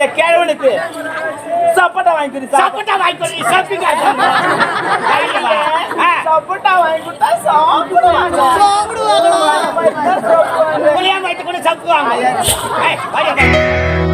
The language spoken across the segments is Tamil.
கிழவனுக்கு சப்போட்டா வாங்கி கொடு சப்போட்டா வாங்கி கொடு ஷாப்பிங் சப்போட்டா வாங்கி கொடுத்தா சாப்பிடுவாங்க. புளியாம வைத்து கொண்டு சாப்பிடுவாங்க. ஏய், வாயா, வா. கற்பக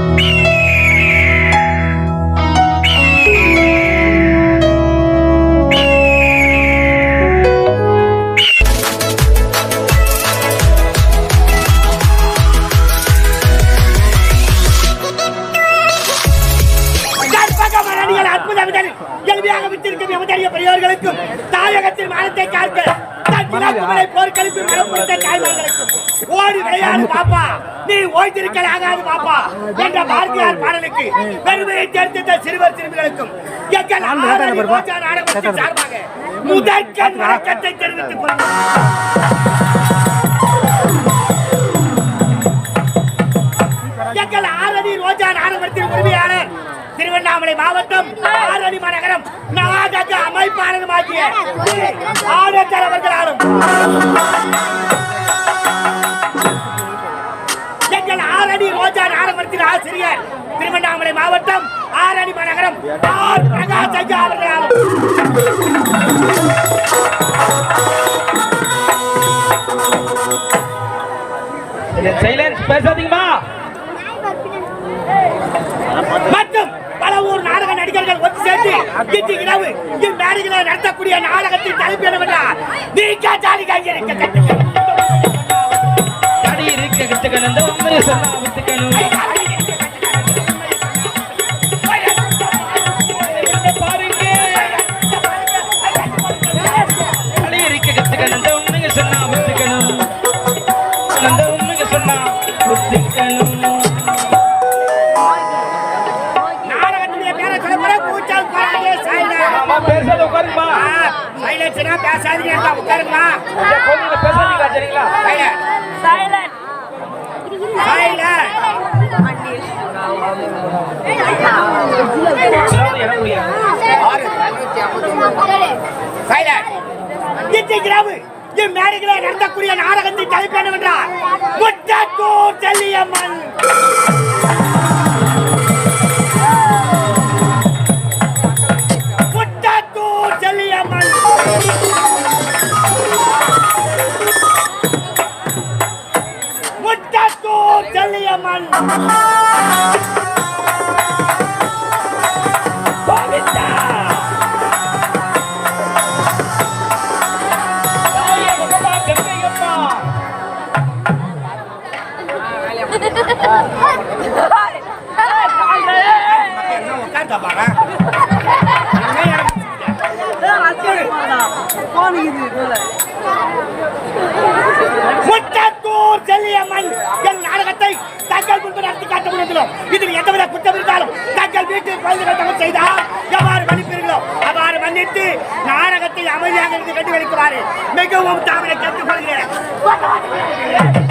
விட்டிருக்கும் எமதறிய பெரியவர்களுக்கும் தாயகத்தின் மானத்தை காக்க போர்க்களிப்பு மனப்படுத்த தாய்மார்களுக்கும் ஓடி விளையாடு பாப்பா நீ ஓய்ந்திருக்கல் ஆகாது பாப்பா என்ற பாரதியார் பாடலுக்கு பெருமையை சேர்த்த சிறுவர் சிறுமிகளுக்கும் எங்கள் ஆரணி ரோஜா நாடகத்தின் சார்பாக முதற்கண் வணக்கத்தை தெரிவித்துக் கொள்கிறேன். எங்கள் ஆரணி ரோஜா நாடகத்தின் உரிமையாளர் திருவண்ணாமலை மாவட்டம் ஆரணி மாநகரம் நாடக அமைப்பாளருமாகிய ஆடத்தர் அவர்களாலும். எங்கள் ஆரணி ரோஜா நாடகத்தின் ஆசிரியர் திருவண்ணாமலை மாவட்டம் ஆரணி மாநகரம் ஆர் பிரகாஷ் ஐயா அவர்களாலும். சைலன்ஸ் பேசாதீங்கம்மா மற்றும் பல ஊர் நாடக நடிகர்கள் ஒன்று சேர்ந்து இன்று இரவு இந்நாடுகளை நடத்தக்கூடிய நாடகத்தின் தலைப்பு என்னவென்றால் நீக்கா ஜாலிகா இருக்க கட்டுங்கள் தடி இருக்க கத்துக்கணும் இந்த உண்மையை சொன்னா மாதிரி இரவு இம்மேடைகளை நடத்தக்கூடிய நாடகத்தை தலைப்பேன் என்றார் முட்டத்தூர் செல்லியம்மன் முட்டத்தூர் செல்லியம்மன் முட்டத்தூர் செல்லியம்மன் வைத்து மன்னித்து நாடகத்தை அமைதியாக இருந்து கண்டு வெளிக்குமாறு மிகவும் தாமரை கேட்டுக்கொள்கிறேன்.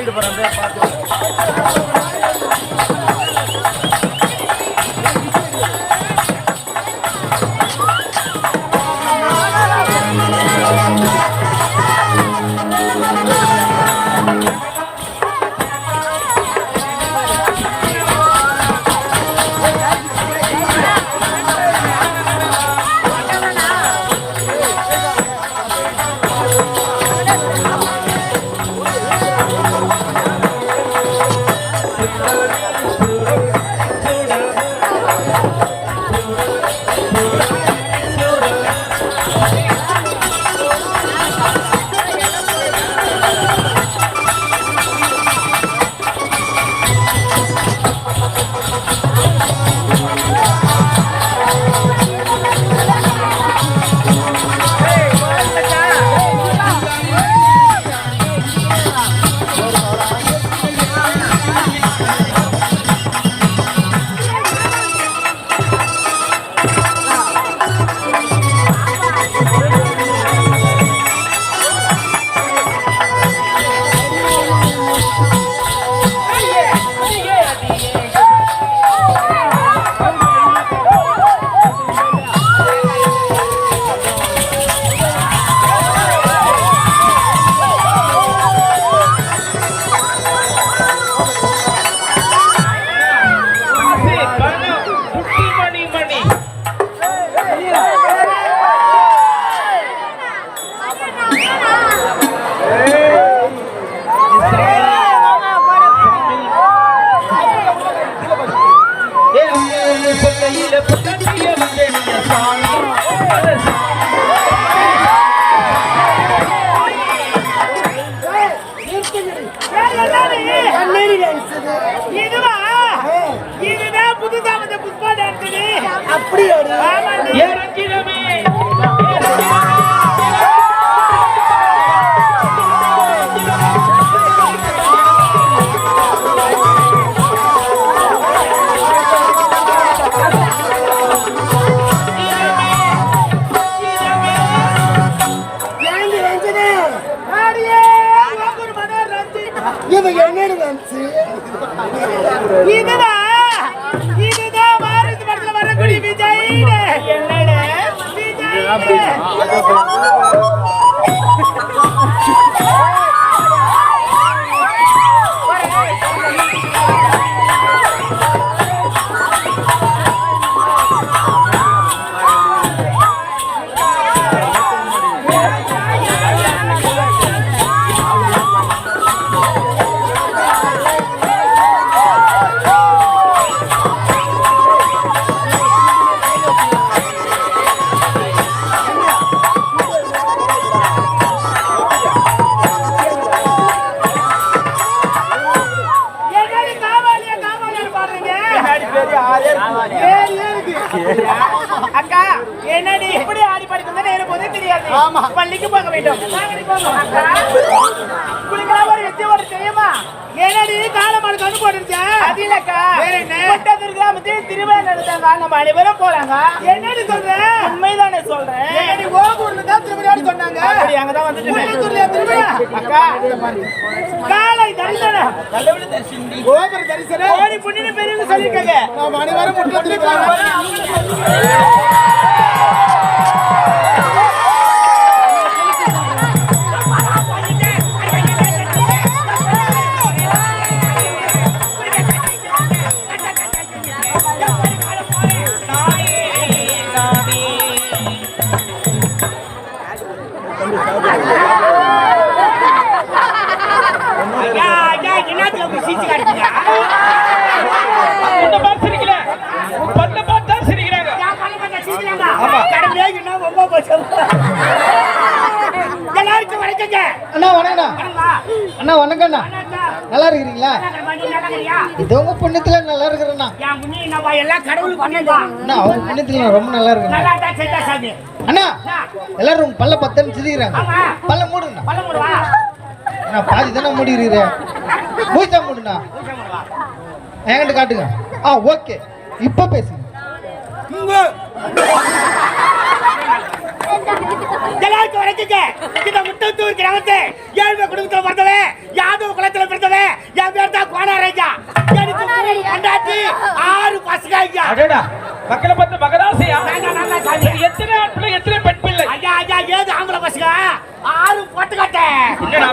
தள்ளிட்டு போறேன் பார்த்து தலையில புட்டிய வந்தேன் விஜய் விஜய் அக்கா என்னடி? இப்படி ஆடி படிக்கிறது எனக்கு ஒன்றும் தெரியாது. பள்ளிக்கு போக வேண்டும். உங்களுக்கெல்லாம் ஒரு தெரியுமா? என்னடி காலமாடு கண்ணு போட்டுருச்சா? அது இல்லக்கா. வேற என்ன? பட்டத்திற்கு கிராமத்தில் திருவிழா நடத்தாங்க நம்ம அனைவரும் போறாங்க என்னடி சொல்ற? உண்மைதானே சொல்றேன். என்னடி ஓகூர்ல தான் சொன்னாங்க. அப்படி அங்க தான் வந்துட்டு திருவிழா? அக்கா காலை தரிசனம். கோபுர தரிசனம். கோடி புண்ணிய பெரியவங்க சொல்லிருக்காங்க அனைவரும் வணக்கண்ணா அண்ணா வணக்கண்ணா நல்லா இருக்கிறீங்களா? நல்லா இது உங்க புண்ணியத்துல நல்லா இருக்கிறேண்ணா. அண்ணா அவங்க புண்ணியத்துல நான் ரொம்ப நல்லா இருக்கேண்ணா அண்ணா எல்லாரும் உங்க பல்ல பத்தன்னு சிரிக்கிறாங்க பல்ல மூடுங்கண்ணா. அண்ணா பாதி தானே மூடி மூச்சா மூடுண்ணா என்கிட்ட காட்டுங்க. ஆ ஓகே. இப்போ பேசுங்க. எல்லாருக்கும் வணக்கங்க. இந்த முட்டத்தூர் கிராமத்து ஏழ்மை குடும்பத்துல பிறந்தவன், யாதவ குலத்துல பிறந்தவன், என் பேர் தான் கோனாரையா. எனக்கு மூணு பொண்டாட்டி, ஆறு பசங்க ஐயா. அடடா மக்களை பார்த்து மகராசையா. எத்தனை பிள்ளை எத்தனை பெண் பிள்ளை ஐயா, ஐயா, ஏது ஆம்பளை பசங்க? ஆறு பொட்டுக்கட்டை. என்னடா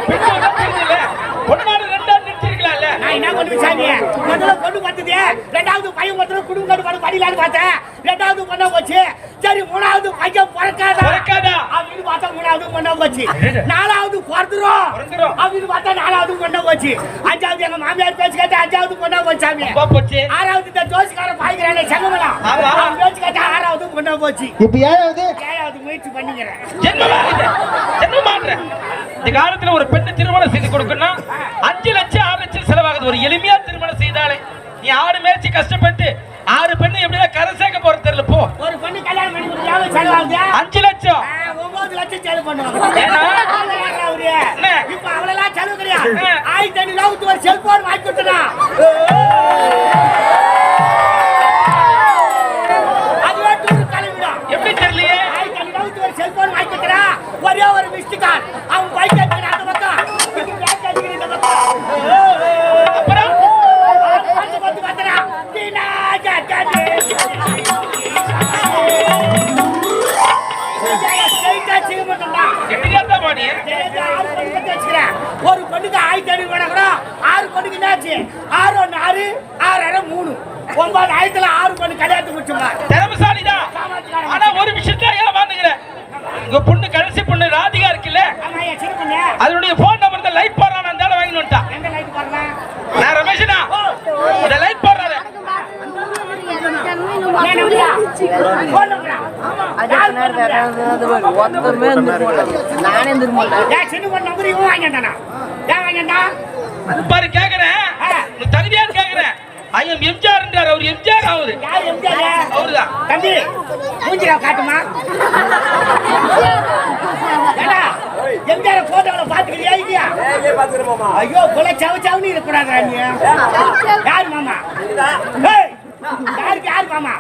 நான் என்ன சாமி? முதல்ல பொண்ணு பார்த்தது, ரெண்டாவது பையன் ஒருத்தர் குடும்ப படிக்கலான்னு பார்த்தேன். ரெண்டாவது பொண்ணா போச்சு. சரி, மூணாவது பையன் பிறக்காதா? பிறக்காதா? அப்படின்னு பார்த்தா மூணாவது பொண்ணா போச்சு. நாலாவது பிறந்துரும். அப்படின்னு பார்த்தா நாலாவது பொண்ணா போச்சு. அஞ்சாவது எங்க மாமியார் பேச்சு கேட்டு அஞ்சாவது பொண்ணா போச்சு சாமி. போச்சு ஆறாவது இந்த ஜோசிக்கார பாய்க்கிறானே செங்கமலம் பேச்சு கேட்டா ஆறாவது பொண்ணா போச்சு இப்போ ஏழாவது ஏழாவது முயற்சி பண்ணிக்கிறேன் இது ஜென்மமான்ற இந்த காலத்துல ஒரு பெண்ணு திருமணம் செய்து கொடுக்கணும் அஞ்சு லட்சம் ஒரு எளிமையா திருமணம் செய்தாலே. நீ ஆடு மேய்ச்சி கஷ்டப்பட்டு ஆறு பெண்ணு எப்படியா கரை சேர்க்க போற தெரியல போ. ஒரு பொண்ணு கல்யாணம் பண்ணி கொடுத்து எவ்வளவு செலவாகுது அஞ்சு லட்சம். ஒன்பது லட்சம் செலவு பண்ணுவாங்க. என்ன? இப்ப அவ்வளவுலாம் செலவு கிடையாது. ஆயிரத்தி ஐநூறு ஒரு செல்போன் வாங்கி கொடுத்தனா ஆறு ஒன்று ஆறு ஆறு அரை மூணு. ஒன்பது ஆயிரத்துல ஆறு பண்ணு கல்யாணத்து முடிச்சுமா திறமசாலி தான் ஆனா ஒரு விஷயத்துல ஏமாந்துக்கிறேன் உங்க பொண்ணு கடைசி பொண்ணு ராதிகா இருக்குல்ல? அதனுடைய போன் நம்பர் தான் லைட் போடுறான் அந்த வாங்கி வந்துட்டான் நான் ரமேஷனா இந்த லைட் போடுறாரு நானே திரும்ப வாங்கிட்டானா வாங்கிட்டான் பாரு கேக்குறேன். ஐயம் எம்ஜிஆர் அவர் எம்ஜிஆர் அவரு யார் எம்ஜிஆர்? அவருதான். தம்பி மூஞ்சிரா காட்டுமா? எம்ஜிஆர் போட்டோல பாத்துக்கிறியா இல்லையா? ஐயோ கொலை சவு சவுன்னு இருக்கக்கூடாதுடா நீ. யார் மாமா? ஏய், யாருக்கு யார் மாமா?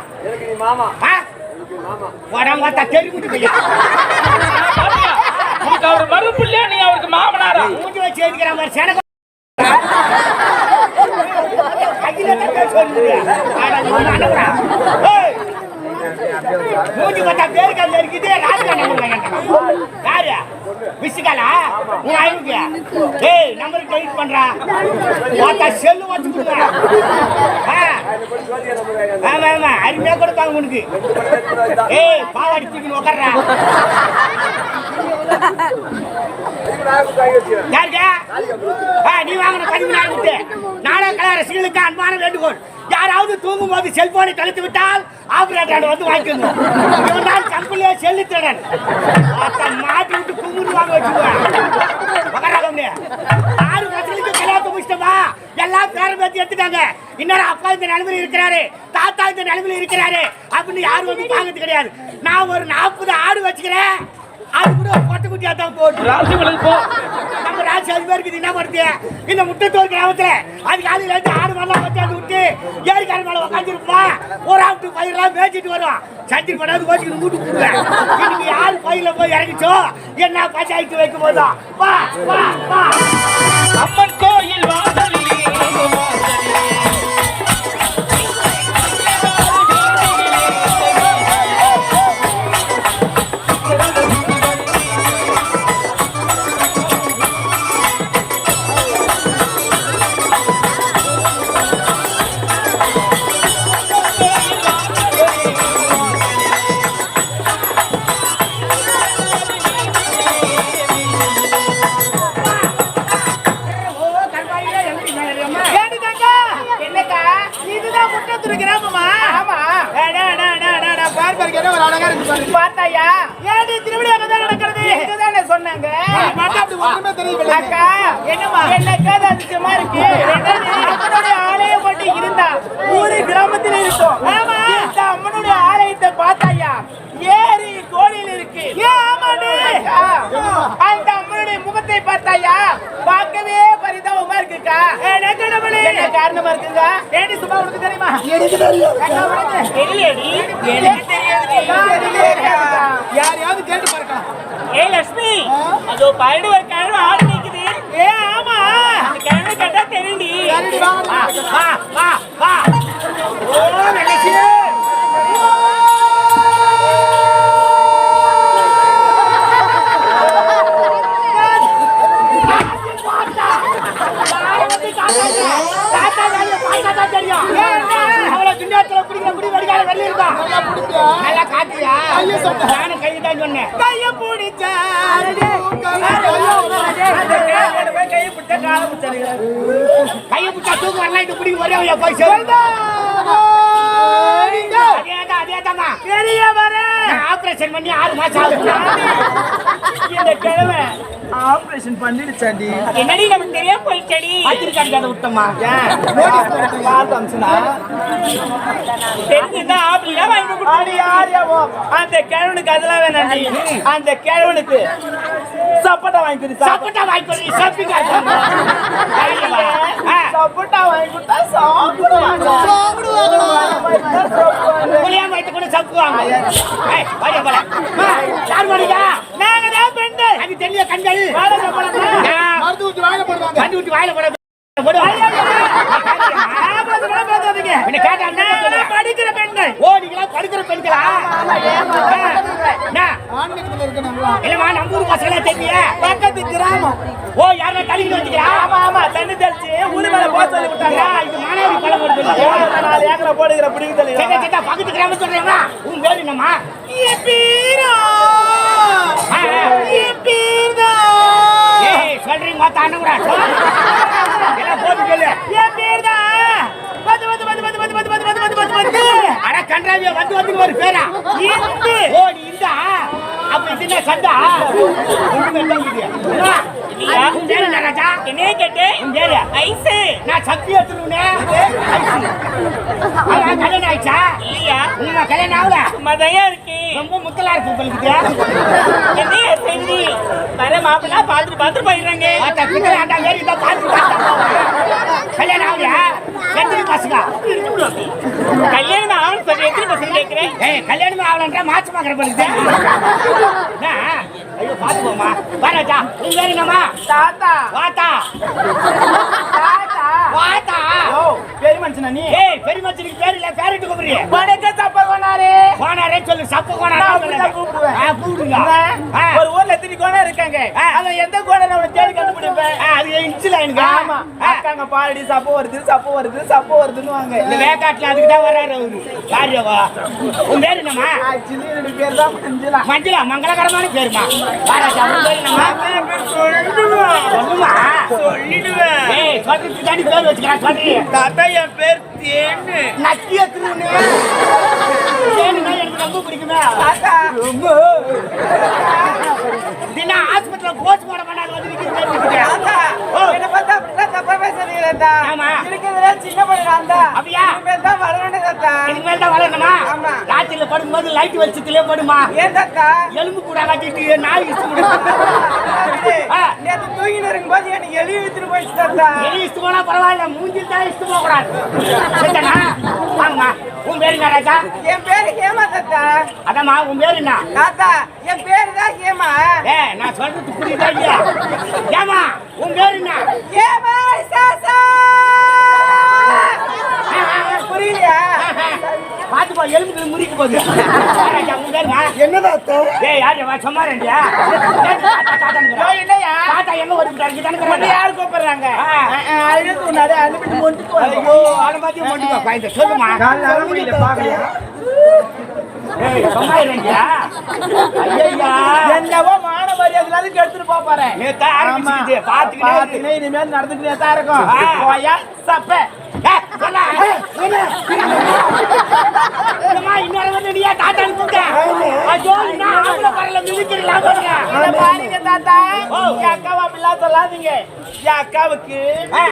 உடம்பு பார்த்தா தெரி விட்டு போய் அவர் மறுப்புள்ளியா நீ அவருக்கு மாமனாரா? மூஞ்சி வச்சு எடுக்கிற மாதிரி செனக்க கையில தக்க சொல்லுறியா அட நீ அனுப்புறா ஏய் மூஞ்சி பார்த்தா பேருக்கு அந்த இருக்குது ராஜா நம்பர் யாரு விசிகாலா நீ ஆயிருக்கு ஏய் நம்பர் டெலிட் பண்றா. பார்த்தா செல்லு வச்சு கொடுங்க ஆமா ஆமா. அருமையா கொடுப்பாங்க உனக்கு. ஏய் பாவாடி தூக்கி உட்கார்றா யாருக்கா? ஆ, நீ வாங்கின பதிமூணாயிரம் விட்டு நாடக கலை ரசிகர்களுக்கு அன்பான வேண்டுகோள். யாராவது தூங்கும் போது செல்போனை கழித்து விட்டால் ஆபரேட்டர் வந்து வாங்கிக்கணும் இவன் தான் கம்பெனியே செல்லு திருடன். அத்த மாட்டி விட்டு குமுறு வாங்க உக்காராகம்னே ஆறு ரசிகர்களுக்கு கல்யாணத்தை முடிச்சிட்டோமா? எல்லாம் பேரம் பேத்தி எடுத்துட்டாங்க. இன்னொரு அப்பா இந்த நிலைமையில இருக்கிறாரு. தாத்தா இந்த நிலைமையில இருக்கிறாரு. அப்படின்னு யாரும் வந்து வாங்கிறது கிடையாது. நான் ஒரு நாற்பது ஆடு வச்சுக்கிறேன். அது கூட பொட்டை குட்டியா தான் போட்டு. ராசி நம்ம அது பேருக்கு என்ன பண்ணுது? இந்த முட்டத்தோர் கிராமத்துல அது காலையில ஆடு வச்சாந்து விட்டு ஏரிக்கார மேல உட்காந்துருப்பா ஒரு ஆட்டு பயிரெல்லாம் மேய்ச்சிட்டு வரும் சட்டி பண்ணாது கோச்சிக்கிட்டு மூட்டு போடுவேன். இன்னைக்கு யார் பயில போய் இறங்கிச்சோ? என்ன பஞ்சாயத்து வைக்கும் போதும் வா வா வா. அம்மன் கோயில் வாசலிலே முட்டத்தூர் கிராமமா ஆமா. டா டா டா டா டா பார் பார் என்ன ஒரு அழகா இருக்கு பாரு. பார்த்தாயா? ஏடி திருவிழா தான் நடக்கிறது? இதுதானே சொன்னாங்க? பார்த்தா அப்படி ஒண்ணுமே தெரியல அக்கா என்னமா அதிசயமா இருக்கு. அம்மனுடைய ஆலயம் மட்டும் இருந்தா ஊரு கிராமத்தில் இருக்கும். ஆமா. அம்மனுடைய ஆலயத்தை பார்த்தாயா? ஏரி கோடியில் இருக்கு. ஆமாடி அந்த அம்மனுடைய முகத்தை பார்த்தாயா? பார்க்கவே பரிதாபமா இருக்குக்கா. என்ன காரணமா இருக்குங்க? ஏடி சும்மா உனக்கு தெரியுமா? எனக்கு தெரியும் எனக்கு தெரியாது. யாரையாவது கேட்டு பாருக்கா. ஏ லட்சுமி. அதோ பைடு ஒரு கிழமை ஆடு நிக்குது. ஏ ஆமா. அந்த கிழமை கேட்டா தெரியுடி சொல்லிடுச்சாண்டி என்னடி நமக்கு தெரியாம போயிட்டடி. ஆத்திரிக்காண்டி அதை விட்டோமா நோட்டீஸ் போட்டு அந்த கிழவனுக்கு அதெல்லாம் வேணாண்டி. அந்த கிழவனுக்கு சப்போட்டா வாங்கி கொடு சப்போட்டா வாங்கி கொடு சப்பிங்க சப்போட்டா வாங்கி கொடுத்தா சாப்பிடுவாங்க. சாப்பிடுவாங்க. புளியா வைத்து கொண்டு சப்புவாங்க ஏய் வாடி போல யார் மாடியா நாங்க தான் பெண்கள். அது தெளிய கண்கள். வாழை போடுறாங்க மருந்து ஊத்தி வாழை போடுறாங்க. மருந்து ஊத்தி வாழை போடுறாங்க கேட்டா? படிக்கிற பெண்கள். ஓ நீங்களா படிக்கிற பெண்களா? இல்லம்மா நம்ம ஊர் பசங்களே தெரியல பக்கத்து கிராமம். ஓ யாரா தள்ளிட்டு வந்துக்கிறா ஆமா ஆமா. தண்ணி தெளிச்சு ஊரு மேல போக சொல்லி விட்டாங்க இது மாணவி பழம் வருது நாலு ஏக்கரை போடுகிற பிடிக்க சொல்லி சேட்டா பக்கத்து கிராமம் சொல்றீங்களா? உன் பேர் என்னம்மா? பீரோ? பீரோ ஏய் சொல்றீங்க அண்ணன் என் பேர் தான் வந்து வந்து வந்து வந்து வந்து வந்து வந்து வந்து வந்து வந்து வந்து. அட கன்றாவியா வந்து வந்து ஒரு பேரா? இந்து. ஓ நீ இந்தா. அப்ப இது என்ன சண்டா ஒண்ணுமே. என்ன? என்ன? ஐசு நான் சக்தி எடுத்துருவனே. கல்யாணம் ஆயிடுச்சா? இல்லையா உங்க கல்யாணம் ஆகல? மதையா இருக்கு ரொம்ப முத்தலா இருக்கு உங்களுக்கு. என்னைய செஞ்சு வர மாப்பிள்ளா பார்த்துட்டு பார்த்துட்டு போயிடுறாங்க ஏறி. கல்யாணம் ஆகலையா? எத்தனை பசங்க? கல்யாணம் ஆகணும் சொல்லி எத்தனை பசங்க கேட்கிறேன் ஏய், கல்யாணமே ஆகலன்றா மாச்சு மாக்கிற பண்ணுது ஐயோ பாத்து போமா வா ராஜா. உன் பேரு என்னம்மா? தாத்தா. வாத்தா. தாத்தா. வாத்தா. பெரிய மனுஷனா நீ? ஏய் பெரிய பேர் இல்ல பேரிட்டு கூப்பிடுறிய வணக்க சப்ப கொண்டாரு கோனாரே சொல்லு சப்பு கோனாரே நான் கூப்பிடுவேன். ஆ, கூப்பிடுங்க. ஆ, ஒரு ஊர்ல எத்தனை கோணம் இருக்காங்க. அத எந்த கோணம் நம்ம தேடி கண்டுபிடிப்பேன் அது இன்ச்சுல எனக்கு ஆமா. அக்காங்க பாடி சப்பு வருது சப்பு வருது சப்பு வருதுன்னு வாங்க இந்த வேக்காட்டுல அதுக்கு தான் வர்றாரு அவரு. யாரியவா உன் பேரு என்னம்மா? ஆக்சுவலி என்னோட பேர் தான் மஞ்சுளா. மஞ்சளா மங்களகரமான பேருமா? வா ராஜா உன் பேரு என்னம்மா? சொல்லுமா? சொல்லிடுவேன். ஏய் தாண்டி பேர் வச்சுக்கிறேன் சொல்றீங்க என் பேர் தேனு. நக்கிய திருவுனே. தேனுனா எனக்கு ரொம்ப பிடிக்குமே. தாத்தா தினம் ஆஸ்பத்திரியில போஸ்ட் மார்டம் பண்ணாங்க வந்து நிக்கிறேன் என்ன பார்த்தா தப்பா பேசுறீங்க தாத்தா ஆமா. இருக்கிறதுல சின்ன பையன் நான் தான் அப்படியா? இனிமேல் தான் வளரணும் தாத்தா இனிமேல் தான் வளரணுமா? ஆமா. ராத்திரில படுக்கும்போது லைட் வெளிச்சத்திலே படுமா? ஏன் தாத்தா? எலும்பு கூட கட்டிட்டு நாய் இஷ்டம். நேத்து தூங்கிட்டு இருக்கும்போது எனக்கு எலி இழுத்துட்டு போயிடுச்சு தாத்தா. எலி இஷ்டம் போனா பரவாயில்ல மூஞ்சில் தான் இஷ்டம் போக கூடாது சரிதானா? வாங்கம்மா. உன் பேரு என்ன ராஜா? என் பேரு ஹேமா தாத்தா. அதாம்மா உன் பேரு என்ன? தாத்தா என் பேரு தான் ஹேமா. ஏ நான் சொல்றது புரியுதா இல்லையா? உன் பேரு என்ன? ஹேமா. பாத்துப்பா எலும்புக்கு முறிக்க போகுது. ராஜா உன் பேருமா என்ன? தாத்தா ஏய் யாரு? வா சும்மா ரெண்டியா இல்லையா? தாத்தா எங்க ஓடிட்டாரு தானே யாரு கூப்பிடுறாங்க. அழுது உன்னாரு அனுப்பிட்டு கொண்டு ஐயோ அவனை பத்தி மட்டும் பாய்ந்த சொல்லுமா. ஏய் சும்மா ரெண்டியா ஐயா என்னவோ மரியாதை கெடுத்துட்டு போப்பாரு நேத்தா ஆரம்பிச்சுக்கிட்டு பாத்துக்கிட்டே இரு. பாத்துக்கினே இனிமேல் நடந்துக்கிட்டே தான் இருக்கும். போயா சப்ப. அக்காவை சொல்லாதீங்க. என் அக்காவுக்கு